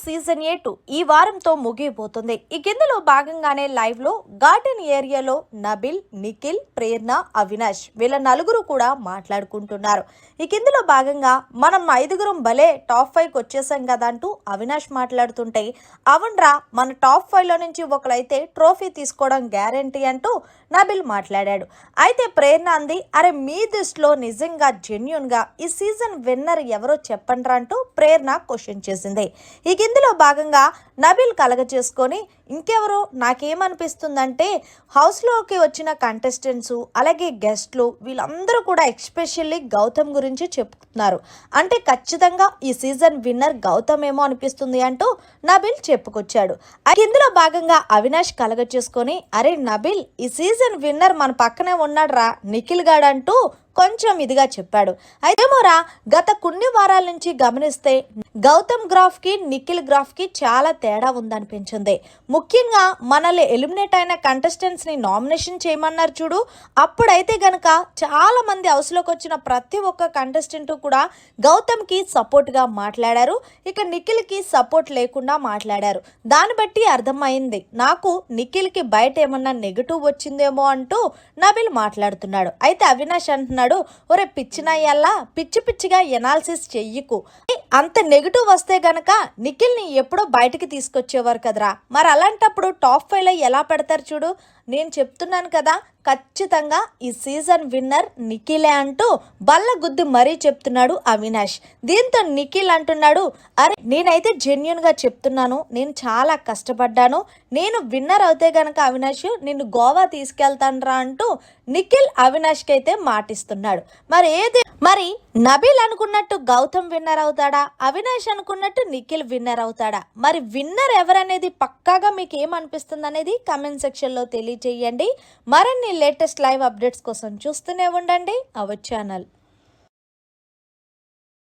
Season eight ఈ వారంతో ముగియబోతుంది. ఈ కిందలో భాగంగానే లైవ్లో గార్డెన్ ఏరియాలో నబిల్ నిఖిల్ ప్రేరణ అవినాష్ వీళ్ళ నలుగురు కూడా మాట్లాడుకుంటున్నారు. ఈ కిందలో భాగంగా మనం ఐదుగురం భలే టాప్ ఫైవ్ వచ్చేసాం కదా అంటూ అవినాష్ మాట్లాడుతుంటే అవునరా మన టాప్ ఫైవ్లో నుంచి ఒకరైతే ట్రోఫీ తీసుకోవడం గ్యారంటీ అంటూ నబిల్ మాట్లాడాడు. అయితే ప్రేరణ అంది అరే మీ దృష్టిలో నిజంగా జెన్యున్గా ఈ సీజన్ విన్నర్ ఎవరో చెప్పండ్రా అంటూ ప్రేరణ క్వశ్చన్ చేసింది. ఇక ఇందులో భాగంగా నబిల్ కలగ చేసుకొని ఇంకెవరో నాకేమనిపిస్తుందంటే హౌస్లోకి వచ్చిన కంటెస్టెంట్స్ అలాగే గెస్ట్లు వీళ్ళందరూ కూడా ఎక్స్పెషల్లీ గౌతమ్ గురించి చెప్తున్నారు. అంటే ఖచ్చితంగా ఈ సీజన్ విన్నర్ గౌతమ్ ఏమో అనిపిస్తుంది అంటూ నబిల్ చెప్పుకొచ్చాడు. ఇందులో భాగంగా అవినాష్ కలగ చేసుకొని అరే నబిల్ ఈ సీజన్ విన్నర్ మన పక్కనే ఉన్నాడురా నిఖిల్ గాడు అంటూ కొంచెం ఇదిగా చెప్పాడు. అయితేమోరా గత కొన్ని వారాల నుంచి గమనిస్తే గౌతమ్ గ్రాఫ్కి నిఖిల్ గ్రాఫ్కి చాలా తేడా ఉందనిపించింది. ముఖ్యంగా మనల్ని ఎలిమినేట్ అయిన కంటెస్టెంట్స్ని నామినేషన్ చేయమన్నారు చూడు. అప్పుడైతే గనక చాలా మంది హౌస్లోకి వచ్చిన ప్రతి ఒక్క కంటెస్టెంట్ కూడా గౌతమ్కి మాట్లాడారు. ఇక నిఖిల్కి సపోర్ట్ లేకుండా మాట్లాడారు. దాన్ని బట్టి అర్థమైంది. నాకు నిఖిల్కి బయట ఏమన్నా నెగటివ్ వచ్చిందేమో అంటూ నబిల్ మాట్లాడుతున్నాడు. అయితే అవినాష్ అంటున్నాడు ఒరే పిచ్చినయ్యల్లా పిచ్చి పిచ్చిగా ఎనాలిసిస్ చెయ్యకు. అంత నెగిటివ్ వస్తే గనక నిఖిల్ని ఎప్పుడో బయటికి తీసుకొచ్చేవారు కదరా. మరి అలాంటప్పుడు టాప్ ఫైవ్లో ఎలా పెడతారు చూడు. నేను చెప్తున్నాను కదా ఖచ్చితంగా ఈ సీజన్ విన్నర్ నిఖిలే అంటూ బల్ల గుద్ది మరీ చెప్తున్నాడు అవినాష్. దీంతో నిఖిల్ అంటున్నాడు అరే నేనైతే జెన్యున్గా చెప్తున్నాను నేను చాలా కష్టపడ్డాను. నేను విన్నర్ అవుతే గనక అవినాష్ నిన్ను గోవా తీసుకెళ్తాను అంటూ నిఖిల్ అవినాష్కి అయితే మాటిస్తున్నాడు. మరి ఏది మరి నబీల్ అనుకున్నట్టు గౌతమ్ విన్నర్ అవుతాడా? అవినాష్ అనుకున్నట్టు నిఖిల్ విన్నర్ అవుతాడా? మరి విన్నర్ ఎవరనేది పక్కాగా మీకు ఏమనిపిస్తుంది అనేది కమెంట్ సెక్షన్లో తెలియజేయండి. మరిన్ని లేటెస్ట్ లైవ్ అప్డేట్స్ కోసం చూస్తూనే ఉండండి. Our channel